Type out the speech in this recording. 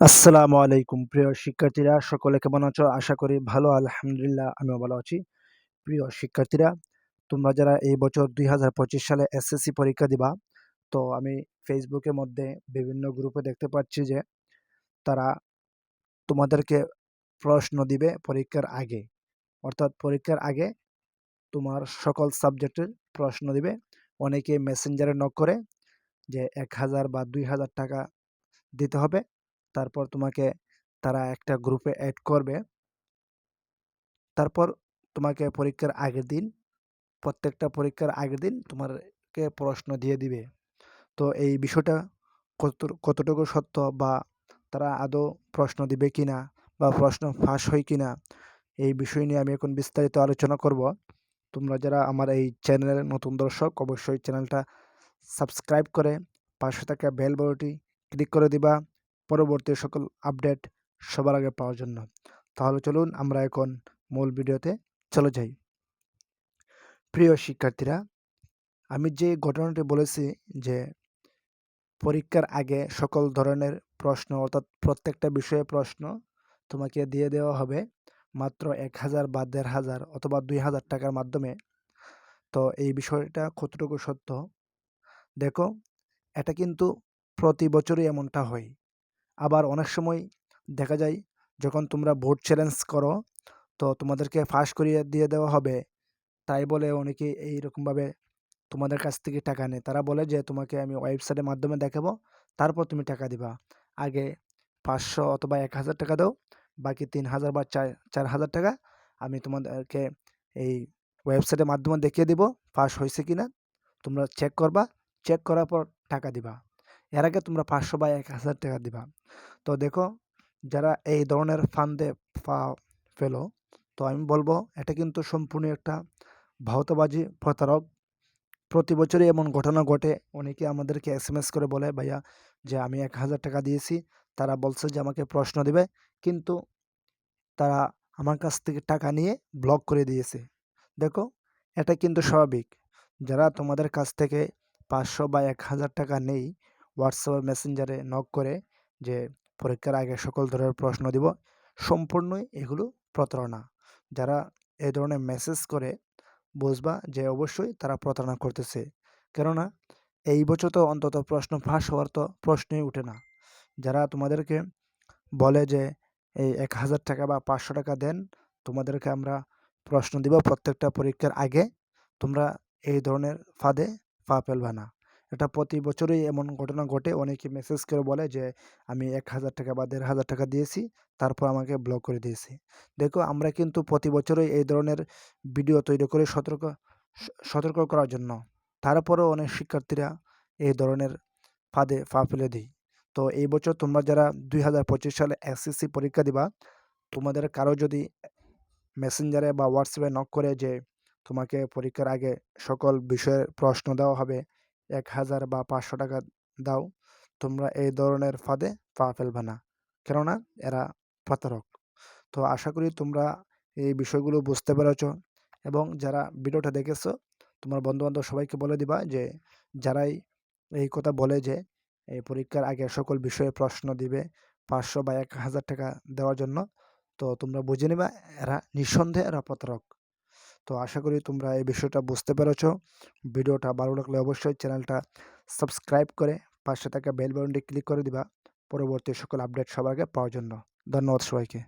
আসসালামু আলাইকুম, প্রিয় শিক্ষার্থীরা। সকলে কেমন আছো? আশা করি ভালো, আলহামদুলিল্লাহ, আমিও ভালো আছি। প্রিয় শিক্ষার্থীরা, তোমরা যারা এই বছর দুই হাজার পঁচিশ সালে এসএসসি পরীক্ষা দিবা, তো আমি ফেসবুকের মধ্যে বিভিন্ন গ্রুপে দেখতে পাচ্ছি যে, তারা তোমাদেরকে প্রশ্ন দিবে পরীক্ষার আগে। অর্থাৎ পরীক্ষার আগে তোমার সকল সাবজেক্টের প্রশ্ন দিবে। অনেকে মেসেঞ্জারে নক করে যে, এক হাজার বা দুই হাজার টাকা দিতে হবে। তারপর তোমাকে তারা একটা গ্রুপে অ্যাড করবে। তারপর তোমাকে পরীক্ষার আগের দিন, প্রত্যেকটা পরীক্ষার আগের দিন তোমাকে প্রশ্ন দিয়ে দিবে। তো এই বিষয়টা কত কতটুকু সত্য বা তারা আদৌ প্রশ্ন দিবে কি না বা প্রশ্ন ফাঁস হয় কি না এই বিষয় নিয়ে আমি এখন বিস্তারিত আলোচনা করব। তোমরা যারা আমার এই চ্যানেলের নতুন দর্শক, অবশ্যই চ্যানেলটা সাবস্ক্রাইব করে পাশে থাকা বেল বড়টি ক্লিক করে দিবা। পরবর্তী সকল আপডেট সবার আগে পাওয়ার জন্য। তাহলে চলুন আমরা এখন মূল ভিডিওতে চলে যাই। প্রিয় শিক্ষার্থীরা, আমি যে ঘটনাটি বলেছি যে পরীক্ষার আগে সকল ধরনের প্রশ্ন, অর্থাৎ প্রত্যেকটা বিষয়ে প্রশ্ন তোমাকে দিয়ে দেওয়া হবে মাত্র এক হাজার বা দেড় হাজার অথবা দুই হাজার টাকার মাধ্যমে। তো এই বিষয়টা কতটুকু সত্য? দেখো, এটা কিন্তু প্রতি বছরই এমনটা হয়। আবার অনেক সময় দেখা যায়, যখন তোমরা ভোট চ্যালেঞ্জ করো, তো তোমাদেরকে ফাঁস করিয়ে দিয়ে দেওয়া হবে। তাই বলে অনেকে এইরকমভাবে তোমাদের কাছ থেকে টাকা নেয়। তারা বলে যে, তোমাকে আমি ওয়েবসাইটের মাধ্যমে দেখাবো, তারপর তুমি টাকা দিবা। আগে পাঁচশো অথবা এক হাজার টাকা দাও, বাকি তিন হাজার বা চার চার হাজার টাকা আমি তোমাদেরকে এই ওয়েবসাইটের মাধ্যমে দেখিয়ে দিব পাস হয়েছে কি না তোমরা চেক করবা চেক করার পর টাকা দিবা। এর আগে তোমরা পাঁচশো বা এক হাজার টাকা দিবা। তো দেখো, যারা এই ধরনের ফান্দে পা ফেলো, তো আমি বলব এটা কিন্তু সম্পূর্ণ একটা ভাওতাবাজি, প্রতারক। প্রতি বছরই এমন ঘটনা ঘটে। অনেকে আমাদেরকে এস এম এস করে বলে, ভাইয়া, যে আমি এক হাজার টাকা দিয়েছি। তারা বলছে যে, আমাকে প্রশ্ন দেবে। কিন্তু তারা আমার কাছ থেকে টাকা নিয়ে ব্লক করে দিয়েছে। দেখো, এটা কিন্তু স্বাভাবিক। যারা তোমাদের কাছ থেকে পাঁচশো বা এক হাজার টাকা নেই হোয়াটসঅ্যাপ মেসেঞ্জারে নক করে যে পরীক্ষার আগে সকল ধরনের প্রশ্ন দিব। সম্পূর্ণই এগুলো প্রতারণা। যারা এই ধরনের মেসেজ করে বুঝবা যে অবশ্যই তারা প্রতারণা করতেছে। কেননা এই বছর তো অন্তত প্রশ্ন ফাঁস হওয়ার তো প্রশ্নই উঠে না। যারা তোমাদেরকে বলে যে এই এক হাজার টাকা বা পাঁচশো টাকা দেন, তোমাদেরকে আমরা প্রশ্ন দিব প্রত্যেকটা পরীক্ষার আগে, তোমরা এই ধরনের ফাঁদে পা ফেলবে না। এটা প্রতি বছরই এমন ঘটনা ঘটে। অনেকে মেসেজ করে বলে যে, আমি এক হাজার টাকা বা দেড় হাজার টাকা দিয়েছি, তারপর আমাকে ব্লক করে দিয়েছি। দেখো, আমরা কিন্তু প্রতি বছরই এই ধরনের ভিডিও তৈরি করে সতর্ক সতর্ক করার জন্য। তারপরেও অনেক শিক্ষার্থীরা এই ধরনের ফাঁদে পা ফেলে দিই তো এই বছর তোমরা যারা দুই হাজার পঁচিশ সালে এসএসসি পরীক্ষা দিবা, তোমাদের কারও যদি মেসেঞ্জারে বা হোয়াটসঅ্যাপে নক করে যে, তোমাকে পরীক্ষার আগে সকল বিষয়ের প্রশ্ন দেওয়া হবে এক হাজার বা পাঁচশো টাকা দাও। তোমরা এই ধরনের ফাঁদে পা ফেলবে না। কেননা এরা প্রতারক। তো আশা করি তোমরা এই বিষয়গুলো বুঝতে পেরেছ এবং যারা ভিডিওটা দেখেছ, তোমার বন্ধুবান্ধব সবাইকে বলে দিবা যে, যারাই এই কথা বলে যে, এই পরীক্ষার আগে সকল বিষয়ে প্রশ্ন দিবে পাঁচশো বা এক হাজার টাকা দেওয়ার জন্য, তো তোমরা বুঝে নিবা এরা নিঃসন্দেহে এরা প্রতারক। তো আশা করি তোমরা এই বিষয়টা বুঝতে পেরেছ। ভিডিওটা ভালো লাগলে অবশ্যই চ্যানেলটা সাবস্ক্রাইব করে পাশে থাকা বেল বাটনটি ক্লিক করে দিবা। পরবর্তী সকল আপডেট সবার আগে পাওয়ার জন্য। ধন্যবাদ সবাইকে।